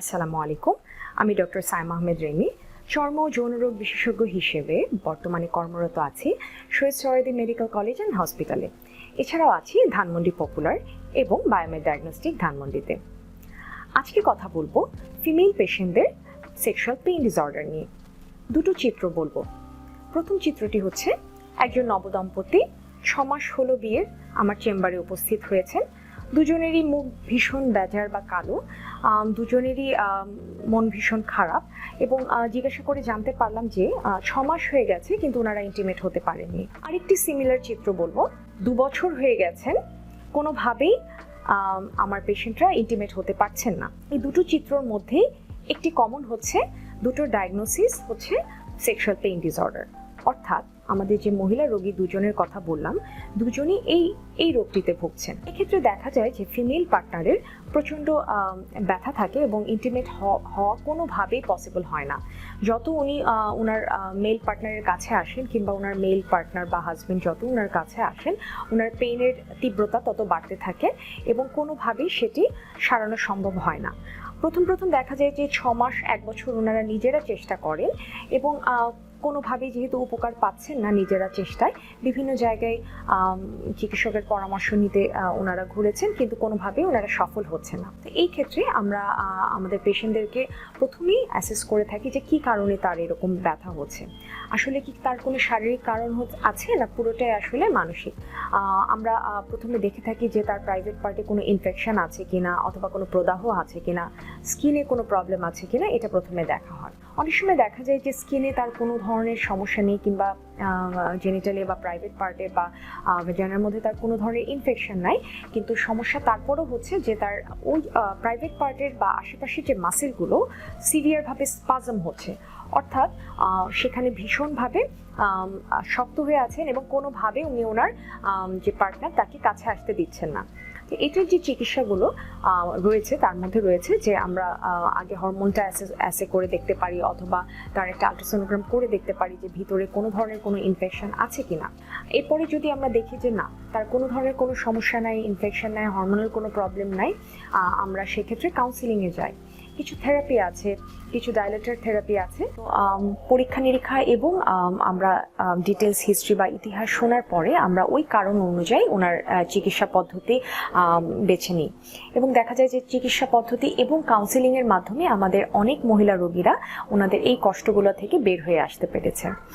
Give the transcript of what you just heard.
আসসালামু আলাইকুম। আমি ডক্টর সাইম আহমেদ রেমি, চর্ম যৌনরোগ বিশেষজ্ঞ হিসেবে বর্তমানে কর্মরত আছি Shaheed Suhrawardy medical college and হসপিটালে। এছাড়াও আছি ধানমন্ডি পপুলার এবং বায়োমেড ডায়াগনস্টিক ধানমন্ডিতে। আজকে কথা বলব ফিমেল পেশেন্টদের সেক্সুয়াল পেইন ডিসঅর্ডার নিয়ে। দুটো চিত্র বলব। প্রথম চিত্রটি হচ্ছে, একজন নবদম্পতি ছ মাস হলো বিয়ের, আমার চেম্বারে উপস্থিত হয়েছেন। দুজনেরই মুখ ভীষণ বেজার বা কালো দুজনেরই মন ভীষণ খারাপ এবং জিজ্ঞাসা করে জানতে পারলাম যে ছ মাস হয়ে গেছে কিন্তু ওনারা ইন্টিমেট হতে পারেননি। আরেকটি সিমিলার চিত্র বলব। দু বছর হয়ে গেছেন, কোনোভাবেই আমার পেশেন্টরা ইন্টিমেট হতে পারছেন না। এই দুটো চিত্রর মধ্যেই একটি কমন হচ্ছে দুটোর ডায়াগনোসিস হচ্ছে সেক্সুয়াল পেইন ডিসঅর্ডার অর্থাৎ আমাদের যে মহিলা রোগী দুজনের কথা বললাম, দুজনই এই এই রোগটিতে ভুগছেন। এক্ষেত্রে দেখা যায় যে ফিমেল পার্টনারের প্রচণ্ড ব্যথা থাকে এবং ইন্টিমেট হওয়া কোনোভাবেই পসিবল হয় না। যত উনি ওনার মেল পার্টনারের কাছে আসেন কিংবা ওনার মেল পার্টনার বা হাজবেন্ড যত ওনার কাছে আসেন ওনার পেইনের তীব্রতা তত বাড়তে থাকে এবং কোনোভাবেই সেটি সারানো সম্ভব হয় না। প্রথম প্রথম দেখা যায় যে ছ মাস, এক বছর ওনারা নিজেরা চেষ্টা করেন এবং কোনোভাবেই যেহেতু উপকার পাচ্ছেন না নিজেরা চেষ্টায়, বিভিন্ন জায়গায় চিকিৎসকের পরামর্শ নিতে ওনারা ঘুরেছেন, কিন্তু কোনোভাবেই ওনারা সফল হচ্ছে না। তো এই ক্ষেত্রে আমরা আমাদের পেশেন্টদেরকে প্রথমেই অ্যাসেস করে থাকি যে কি কারণে তার এরকম ব্যথা হচ্ছে। আসলে কি তার কোনো শারীরিক কারণ আছে না পুরোটাই আসলে মানসিক? আমরা প্রথমে দেখে থাকি যে তার প্রাইভেট পার্টে কোনো ইনফেকশন আছে কিনা, অথবা কোনো প্রদাহ আছে কিনা স্কিনে কোনো প্রবলেম আছে কিনা, এটা প্রথমে দেখা হয়। অনেক সময় দেখা যায় যে স্কিনে তার কোনো ধরনের সমস্যা নেই কিংবা জেনিটালে বা প্রাইভেট পার্টে বা ভেজানার মধ্যে তার কোনো ধরনের ইনফেকশন নাই। কিন্তু সমস্যা তারপরও হচ্ছে যে তার ওই প্রাইভেট পার্টের বা আশেপাশে যে মাসেলগুলো সিভিয়ারভাবে স্পাজম হচ্ছে। অর্থাৎ সেখানে ভীষণভাবে শক্ত হয়ে আছেন এবং কোনোভাবে উনি ওনার যে পার্টনার তাকে কাছে আসতে দিচ্ছেন না। এটার যে চিকিৎসাগুলো রয়েছে, তার মধ্যে রয়েছে যে আমরা আগে হরমোনটা অ্যাসে করে দেখতে পারি অথবা তার একটা আলট্রাসোনোগ্রাম করে দেখতে পারি যে ভিতরে কোনো ধরনের কোনো ইনফেকশন আছে কিনা। এরপরে যদি আমরা দেখি যে না তার কোনো ধরনের কোনো সমস্যা নাই ইনফেকশন নাই হরমোনাল কোনো প্রবলেম নাই আমরা সেক্ষেত্রে কাউন্সিলিংয়ে যাই। কিছু থেরাপি আছে কিছু ডাইলেটার থেরাপি আছে। পরীক্ষা নিরীক্ষা এবং আম, আমরা ডিটেলস হিস্ট্রি বা ইতিহাস শোনার পরে আমরা ওই কারণ অনুযায়ী ওনার চিকিৎসা পদ্ধতি বেছে নিই। এবং দেখা যায় যে চিকিৎসা পদ্ধতি এবং কাউন্সিলিংয়ের মাধ্যমে আমাদের অনেক মহিলা রোগীরা ওনাদের এই কষ্টগুলো থেকে বের হয়ে আসতে পেরেছে।